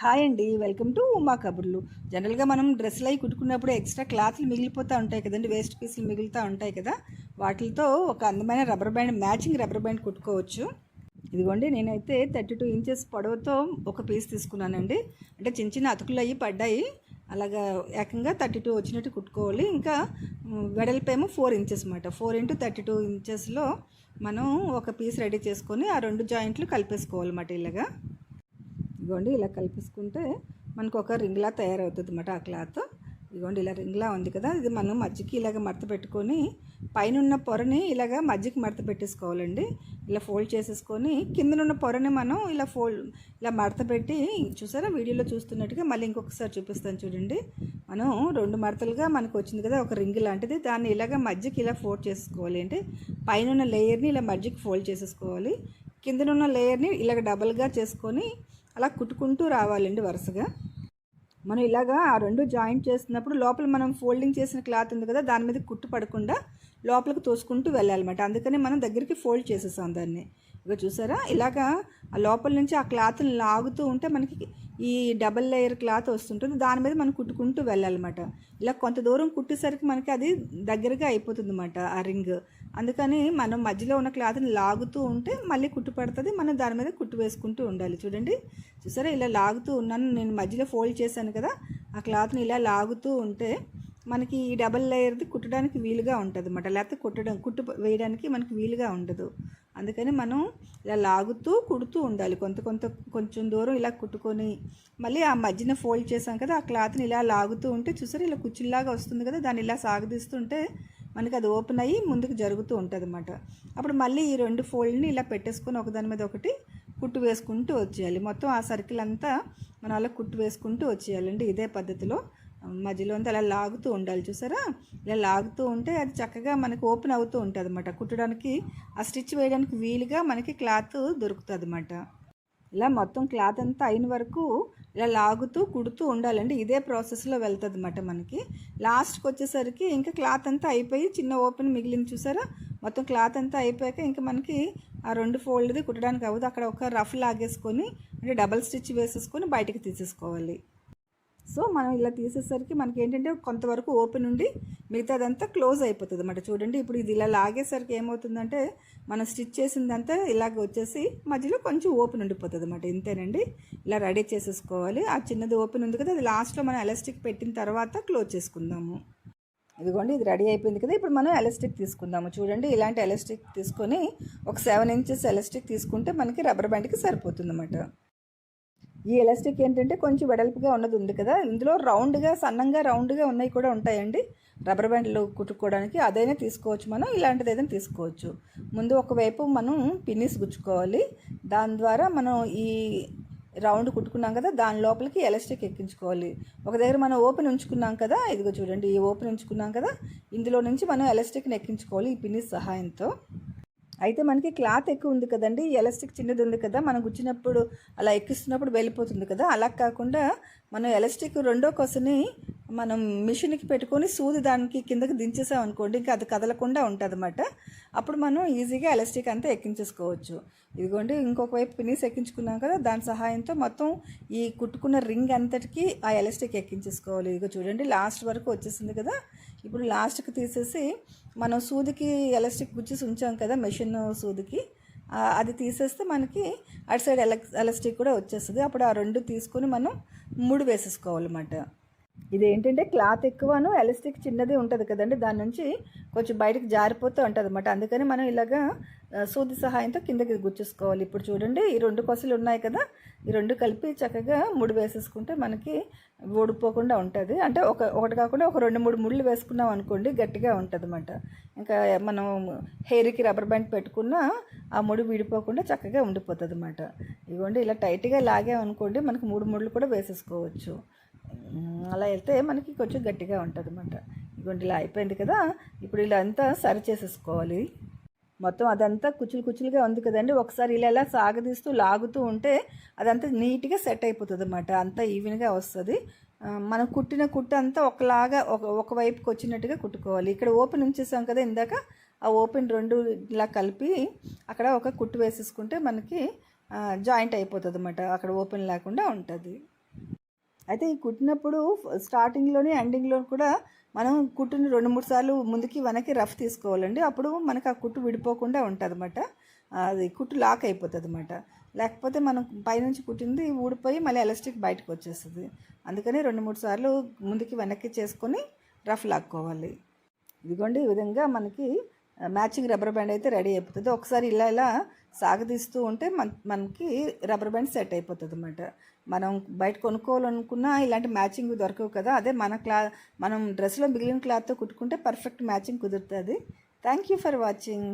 Hi అండి welcome to Uma కబుర్లు. జనరల్గా మనం డ్రెస్సులు అవి కుట్టుకున్నప్పుడు ఎక్స్ట్రా క్లాత్లు మిగిలిపోతూ ఉంటాయి కదండి వేస్ట్ పీసులు మిగులుతూ ఉంటాయి కదా. వాటితో ఒక అందమైన rubber band matching rubber band కుట్టుకోవచ్చు. ఇదిగోండి నేనైతే థర్టీ టూ ఇంచెస్ పొడవుతో ఒక పీస్ తీసుకున్నానండి. అంటే చిన్న చిన్న అతుకులు అవి పడ్డాయి. అలాగా ఏకంగా థర్టీ టూ వచ్చినట్టు కుట్టుకోవాలి. ఇంకా వెడల్పేమో ఫోర్ ఇంచెస్ అనమాట ఫోర్ ఇంటూ థర్టీ టూ ఇంచెస్లో మనం ఒక పీస్ రెడీ చేసుకొని ఆ రెండు జాయింట్లు కలిపేసుకోవాలన్నమాట ఇలాగా. ఇదిగోండి ఇలా కలిపేసుకుంటే మనకు ఒక రింగ్లా తయారవుతుంది అన్నమాట ఆ క్లాత్. ఇదిగోండి ఇలా రింగ్లా ఉంది కదా ఇది మనం మజ్జికి ఇలాగ మడత పెట్టుకొని పైన ఉన్న పొరని ఇలాగ మజ్జికి మడత పెట్టేసుకోవాలండి. ఇలా ఫోల్డ్ చేసేసుకొని కిందనున్న పొరని మనం ఇలా ఫోల్డ్ ఇలా మడత పెట్టి చూసారా వీడియోలో చూస్తున్నట్టుగా మళ్ళీ ఇంకొకసారి చూపిస్తాను చూడండి. మనం రెండు మడతలుగా మనకు వచ్చింది కదా ఒక రింగ్ లాంటిది దాన్ని ఇలాగ మజ్జికి ఇలా ఫోల్డ్ చేసుకోవాలి అంటే పైన లేయర్ని ఇలా మజ్జికి ఫోల్డ్ చేసేసుకోవాలి. కిందనున్న లేయర్ని ఇలాగ డబల్గా చేసుకొని అలా కుట్టుకుంటూ రావాలండి వరుసగా. మనం ఇలాగా ఆ రెండు జాయింట్ చేస్తున్నప్పుడు లోపల మనం ఫోల్డింగ్ చేసిన క్లాత్ ఉంది కదా దాని మీద కుట్టు పడకుండా లోపలికి తోసుకుంటూ వెళ్ళాలన్నమాట. అందుకని మనం దగ్గరికి ఫోల్డ్ చేసేసాం దాన్ని. ఇక చూసారా? ఇలాగా ఆ లోపల నుంచి ఆ క్లాత్ని లాగుతూ ఉంటే మనకి ఈ డబల్ లేయర్ క్లాత్ వస్తుంటుంది. దాని మీద మనం కుట్టుకుంటూ వెళ్ళాలన్నమాట. ఇలా కొంత దూరం కుట్టేసరికి మనకి అది దగ్గరగా అయిపోతుంది అన్నమాట ఆ రింగ్. అందుకని మనం మధ్యలో ఉన్న క్లాత్ని లాగుతూ ఉంటే మళ్ళీ కుట్టు పడుతుంది. మనం దాని మీద కుట్టు వేసుకుంటూ ఉండాలి. చూడండి. చూసారా? ఇలా లాగుతూ ఉన్నాను. నేను మధ్యలో ఫోల్డ్ చేశాను కదా. ఆ క్లాత్ని ఇలా లాగుతూ ఉంటే మనకి ఈ డబల్ లేయర్ది కుట్టడానికి వీలుగా ఉంటుంది అనమాట లేకపోతే కుట్టడం కుట్టు వేయడానికి మనకి వీలుగా ఉండదు. అందుకని మనం ఇలా లాగుతూ కుడుతూ ఉండాలి. కొంత కొంత కొంచెం దూరం ఇలా కుట్టుకొని మళ్ళీ ఆ మధ్యన ఫోల్డ్ చేసాం కదా ఆ క్లాత్ని ఇలా లాగుతూ ఉంటే చూసారా? ఇలా కుచ్చుల్లాగా వస్తుంది కదా. దాన్ని ఇలా సాగదీస్తుంటే మనకి అది ఓపెన్ అయ్యి ముందుకు జరుగుతూ ఉంటుంది అనమాట అప్పుడు మళ్ళీ ఈ రెండు ఫోల్డ్ని ఇలా పెట్టేసుకొని ఒకదాని మీద ఒకటి కుట్టు వేసుకుంటూ వచ్చేయాలి. మొత్తం ఆ సర్కిల్ అంతా మనం అలా కుట్టు వేసుకుంటూ వచ్చేయాలండి ఇదే పద్ధతిలో మధ్యలో అంతా అలా లాగుతూ ఉండాలి చూసారా? ఇలా లాగుతూ ఉంటే అది చక్కగా మనకి ఓపెన్ అవుతూ ఉంటుంది అనమాట కుట్టడానికి ఆ స్టిచ్ వేయడానికి వీలుగా మనకి క్లాత్ దొరుకుతుంది అనమాట ఇలా మొత్తం క్లాత్ అంతా అయిన వరకు ఇలా లాగుతూ కుడుతూ ఉండాలండి. ఇదే ప్రాసెస్లో వెళ్తుంది అనమాట మనకి. లాస్ట్కి వచ్చేసరికి ఇంకా క్లాత్ అంతా అయిపోయి చిన్న ఓపెన్ మిగిలింది చూసారా? మొత్తం క్లాత్ అంతా అయిపోయాక ఇంకా మనకి ఆ రెండు ఫోల్డ్ది కుట్టడానికి అవ్వదు. అక్కడ ఒక రఫ్ లాగేసుకొని అంటే డబల్ స్టిచ్ వేసేసుకొని బయటకు తీసేసుకోవాలి. సో మనం ఇలా తీసేసరికి మనకి ఏంటంటే కొంతవరకు ఓపెన్ ఉండి మిగతాదంతా క్లోజ్ అయిపోతుంది అన్నమాట. చూడండి ఇప్పుడు ఇది ఇలా లాగేసరికి ఏమవుతుందంటే మనం స్టిచ్ చేసిందంతా ఇలాగ వచ్చేసి మధ్యలో కొంచెం ఓపెన్ ఉండిపోతుంది అనమాట ఇంతేనండి. ఇలా రెడీ చేసేసుకోవాలి. ఆ చిన్నది ఓపెన్ ఉంది కదా అది లాస్ట్లో మనం ఎలాస్టిక్ పెట్టిన తర్వాత క్లోజ్ చేసుకుందాము. ఇదిగోండి ఇది రెడీ అయిపోయింది కదా ఇప్పుడు మనం ఎలాస్టిక్ తీసుకుందాము. చూడండి ఇలాంటి ఎలాస్టిక్ తీసుకొని ఒక సెవెన్ ఇంచెస్ ఎలాస్టిక్ తీసుకుంటే మనకి రబ్బర్ బ్యాండ్కి సరిపోతుంది అన్నమాట. ఈ ఎలాస్టిక్ ఏంటంటే కొంచెం వెడల్పుగా ఉన్నది ఉంది కదా. ఇందులో రౌండ్గా సన్నంగా రౌండ్గా ఉన్నాయి కూడా ఉంటాయండి. రబ్బర్ బ్యాండ్లు కుట్టుకోవడానికి అదైనా తీసుకోవచ్చు మనం ఇలాంటిది ఏదైనా తీసుకోవచ్చు. ముందు ఒకవైపు మనం పిన్నిస్ గుచ్చుకోవాలి. దాని ద్వారా మనం ఈ రౌండ్ కుట్టుకున్నాం కదా దాని లోపలికి ఎలాస్టిక్ ఎక్కించుకోవాలి. ఒక దగ్గర మనం ఓపెన్ ఉంచుకున్నాం కదా ఇదిగో చూడండి ఈ ఓపెన్ ఉంచుకున్నాం కదా ఇందులో నుంచి మనం ఎలాస్టిక్ని ఎక్కించుకోవాలి ఈ పిన్నిస్ సహాయంతో. అయితే మనకి క్లాత్ ఎక్కువ ఉంది కదండి ఎలాస్టిక్ చిన్నది ఉంది కదా మనం గుచ్చినప్పుడు అలా ఎక్కిస్తున్నప్పుడు వెళ్ళిపోతుంది కదా అలా కాకుండా మనం ఎలాస్టిక్ రెండో కొసని మనం మిషన్కి పెట్టుకొని సూది దానికి కిందకి దించేసాం అనుకోండి ఇంకా అది కదలకుండా ఉంటుందన్నమాట. అప్పుడు మనం ఈజీగా ఎలాస్టిక్ అంతా ఎక్కించేసుకోవచ్చు. ఇదిగోండి ఇంకొక వైపు పినీస్ ఎక్కించుకున్నాం కదా దాని సహాయంతో మొత్తం ఈ కుట్టుకున్న రింగ్ అంతటికి ఆ ఎలాస్టిక్ ఎక్కించేసుకోవాలి. ఇదిగో చూడండి లాస్ట్ వరకు వచ్చేసింది కదా ఇప్పుడు లాస్ట్కి తీసేసి మనం సూదికి ఎలాస్టిక్ గుచ్చి ఉంచాం కదా మెషిన్ సూదికి అది తీసేస్తే మనకి అటు సైడ్ ఎలక్ ఎలాస్టిక్ కూడా వచ్చేస్తుంది. అప్పుడు ఆ రెండు తీసుకొని మనం ముడి వేసేసుకోవాలన్నమాట. ఇది ఏంటంటే క్లాత్ ఎక్కువను ఎలాస్టిక్ చిన్నది ఉంటుంది కదండి దాని నుంచి కొంచెం బయటకు జారిపోతూ ఉంటుంది అనమాట అందుకని మనం ఇలాగా సూది సహాయంతో కిందకి గుచ్చేసుకోవాలి. ఇప్పుడు చూడండి ఈ రెండు కొసలు ఉన్నాయి కదా ఈ రెండు కలిపి చక్కగా ముడి వేసేసుకుంటే మనకి ఓడిపోకుండా ఉంటుంది. అంటే ఒక ఒకటి కాకుండా ఒక రెండు మూడు ముళ్ళు వేసుకున్నాం అనుకోండి గట్టిగా ఉంటుంది అనమాట ఇంకా మనం హెయిర్కి రబ్బర్ బ్యాండ్ పెట్టుకున్నా ఆ ముడి విడిపోకుండా చక్కగా ఉండిపోతుంది అనమాట ఇవ్వండి ఇలా టైట్గా లాగామనుకోండి మనకి మూడు ముళ్ళు కూడా వేసేసుకోవచ్చు. అలా వెళ్తే మనకి కొంచెం గట్టిగా ఉంటుంది అనమాట ఇదిగోండి ఇలా అయిపోయింది కదా. ఇప్పుడు ఇలా అంతా సరి చేసేసుకోవాలి. మొత్తం అదంతా కుచులు కుచులుగా ఉంది కదండి. ఒకసారి ఇలా ఇలా సాగదీస్తూ లాగుతూ ఉంటే అదంతా నీట్గా సెట్ అయిపోతుంది అనమాట అంతా ఈవెన్గా వస్తుంది. మనం కుట్టిన కుట్టు అంతా ఒకలాగా ఒక ఒక వైపుకి వచ్చినట్టుగా కుట్టుకోవాలి. ఇక్కడ ఓపెన్ ఉంచేసాం కదా ఇందాక. ఆ ఓపెన్ రెండు ఇలా కలిపి అక్కడ ఒక కుట్టు వేసేసుకుంటే మనకి జాయింట్ అయిపోతుంది అనమాట అక్కడ ఓపెన్ లేకుండా ఉంటుంది. అయితే ఈ కుట్టినప్పుడు స్టార్టింగ్లోనే ఎండింగ్లో కూడా మనం కుట్టుని రెండు మూడు సార్లు ముందుకి వెనక్కి రఫ్ తీసుకోవాలండి. అప్పుడు మనకు ఆ కుట్టు విడిపోకుండా ఉంటుంది అనమాట అది కుట్టు లాక్ అయిపోతుంది అనమాట లేకపోతే మనం పైనుంచి కుట్టింది ఊడిపోయి మళ్ళీ ఎలాస్టిక్ బయటకు వచ్చేస్తుంది. అందుకని రెండు మూడు సార్లు ముందుకి వెనక్కి చేసుకొని రఫ్ లాక్కోవాలి. ఇదిగోండి ఈ విధంగా మనకి మ్యాచింగ్ రబ్బర్ బ్యాండ్ అయితే రెడీ అయిపోతుంది. ఒకసారి ఇలా ఇలా సాగదీస్తూ ఉంటే మన మనకి రబ్బర్ బ్యాండ్ సెట్ అయిపోతుంది అనమాట మనం బయట కొనుక్కోవాలనుకున్నా ఇలాంటి మ్యాచింగ్ దొరకవు కదా. అదే మన క్లా మనం డ్రెస్లో మిగిలిన క్లాత్తో కుట్టుకుంటే పర్ఫెక్ట్ మ్యాచింగ్ కుదురుతుంది. Thank you for watching.